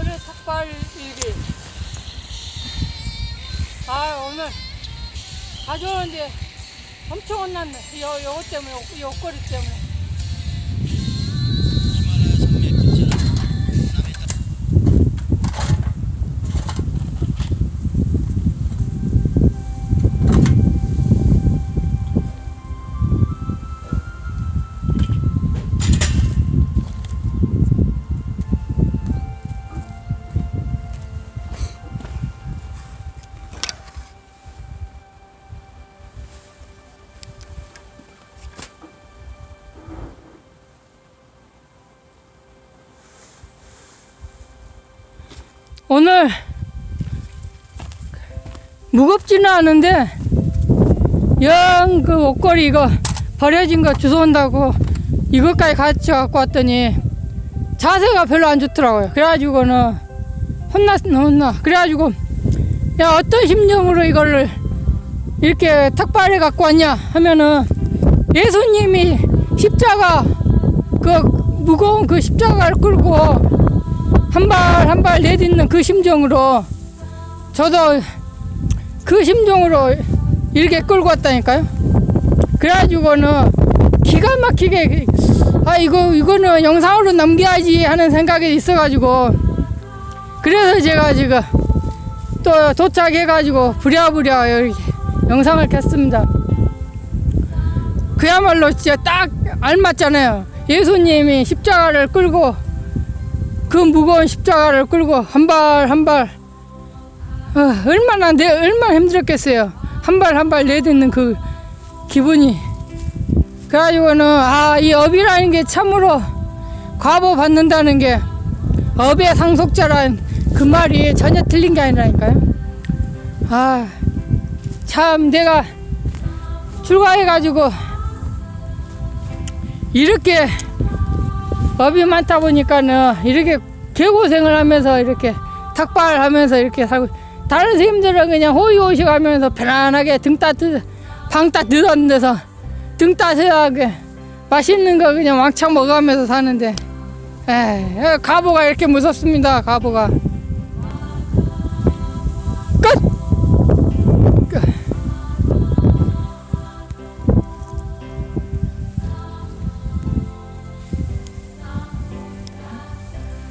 오늘의 삭발 일기. 아, 오늘 가져오는데 엄청 혼났네. 요, 요거 때문에, 요, 요 꼬리 때문에. 오늘 무겁지는 않은데 영 그 옷걸이 이거 버려진 거 주워온다고 이것까지 같이 갖고 왔더니 자세가 별로 안 좋더라고요. 그래가지고는 혼났 혼나. 그래가지고 야 어떤 심정으로 이거를 이렇게 탁발에 갖고 왔냐 하면은 예수님이 십자가 그 무거운 그 십자가를 끌고 한 발 한 발 내딛는 그 심정으로 저도 그 심정으로 이렇게 끌고 왔다니까요. 그래가지고는 기가 막히게 아 이거 이거는 영상으로 남겨야지 하는 생각이 있어가지고 그래서 제가 지금 또 도착해가지고 부랴부랴 영상을 켰습니다. 그야말로 진짜 딱 알맞잖아요. 예수님이 십자가를 끌고 그 무거운 십자가를 끌고 한 발 한발 얼마나 내 얼마나 힘들었겠어요. 한 발 한 발 내딛는 그 기분이 그래가지고는 아 이 업이라는 게 참으로 과보 받는다는 게 업의 상속자란 그 말이 전혀 틀린 게 아니라니까요. 아 참 내가 출가해가지고 이렇게 업이 많다 보니까는 이렇게 개고생을 하면서 이렇게 탁발하면서 이렇게 살고 다른 선생님들은 그냥 호의호식 하면서 편안하게 등 따뜻 방 따뜻한 데서 등 따뜻하게 맛있는 거 그냥 왕창 먹어가면서 사는데. 에 가보가 이렇게 무섭습니다 가보가